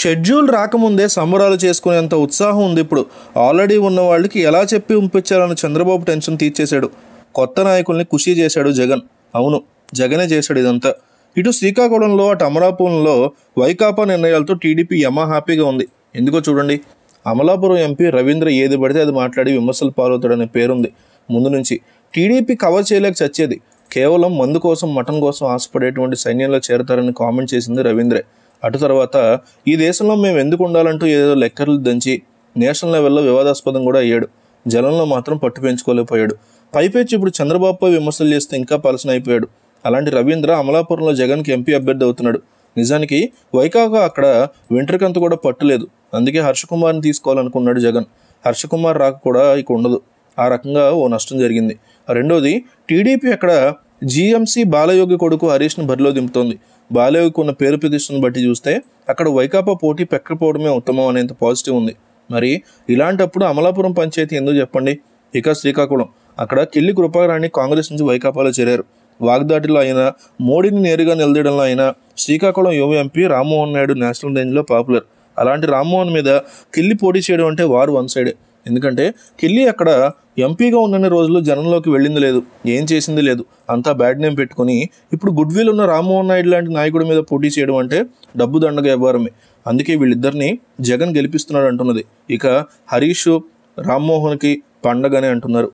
Schedule రాకముందే సంబరాలు చేసుకునేంత ఉత్సాహం ఉంది ఇప్పుడు. ఆల్రెడీ ఉన్న వాళ్ళకి ఎలా చెప్పి ఉంపించాలని చంద్రబాబు టెన్షన్ తీర్చేశాడు. కొత్త నాయకుల్ని ఖుషి చేశాడు జగన్. అవును జగనే చేశాడు ఇదంతా. ఇటు శ్రీకాకుళంలో అటు అమలాపురంలో వైకాపా నిర్ణయాలతో టీడీపీ యమా హ్యాపీగా ఉంది. ఎందుకో చూడండి. అమలాపురం ఎంపీ రవీంద్ర ఏది పడితే అది మాట్లాడి విమర్శలు పాలవుతాడనే పేరుంది. ముందు నుంచి టీడీపీ కవర్ చేయలేక చచ్చేది. కేవలం మందు కోసం మటన్ కోసం ఆశపడేటువంటి సైన్యంలో చేరతారని కామెంట్ చేసింది రవీంద్రే. అటు తర్వాత ఈ దేశంలో మేము ఎందుకు ఉండాలంటూ ఏదో లెక్కర్లు దంచి నేషనల్ లెవెల్లో వివాదాస్పదం కూడా అయ్యాడు. జలంలో మాత్రం పట్టు పెంచుకోలేకపోయాడు. పైపెచ్చి ఇప్పుడు చంద్రబాబుపై విమర్శలు చేస్తే ఇంకా పలసన అయిపోయాడు అలాంటి రవీంద్ర అమలాపురంలో జగన్కి ఎంపీ అభ్యర్థి అవుతున్నాడు. నిజానికి వైకాక అక్కడ వెంట్రుకంత కూడా పట్టులేదు అందుకే హర్షకుమార్ని తీసుకోవాలనుకున్నాడు జగన్. హర్షకుమార్ రాక కూడా ఇక ఉండదు. ఆ రకంగా ఓ నష్టం జరిగింది. రెండోది టీడీపీ అక్కడ జీఎంసీ బాలయోగి కొడుకు హరీష్ను బరిలో దింపుతోంది. బాలయోగికి ఉన్న పేరు ప్రతిష్టను బట్టి చూస్తే అక్కడ వైకాపా పోటీ పెక్కపోవడమే ఉత్తమం అనేంత పాజిటివ్ ఉంది. మరి ఇలాంటప్పుడు అమలాపురం పంచాయతీ ఎందుకు చెప్పండి? ఇక శ్రీకాకుళం. అక్కడ కిల్లి కృపారాణి కాంగ్రెస్ నుంచి వైకాపాలో చేరారు. వాగ్దాటిలో అయినా మోడీని నేరుగా నిలదీయడంలో అయినా శ్రీకాకుళం యువ ఎంపీ రామ్మోహన్ నాయుడు నేషనల్ రేంజ్లో పాపులర్. అలాంటి రామ్మోహన్ మీద కిల్లి పోటీ చేయడం అంటే వారు వన్ సైడే. ఎందుకంటే కిల్లి అక్కడ ఎంపీగా ఉన్న రోజులు జనంలోకి వెళ్ళింది లేదు. ఏం చేసింది లేదు. అంతా బ్యాడ్ నేమ్ పెట్టుకొని ఇప్పుడు గుడ్ విల్ ఉన్న రామ్మోహన్ నాయుడు లాంటి నాయకుడి మీద పోటీ చేయడం అంటే డబ్బు దండగ వ్యవహారమే అందుకే వీళ్ళిద్దరిని జగన్ గెలిపిస్తున్నాడు అంటున్నది. ఇక హరీష్ రామ్మోహన్కి పండగనే అంటున్నారు.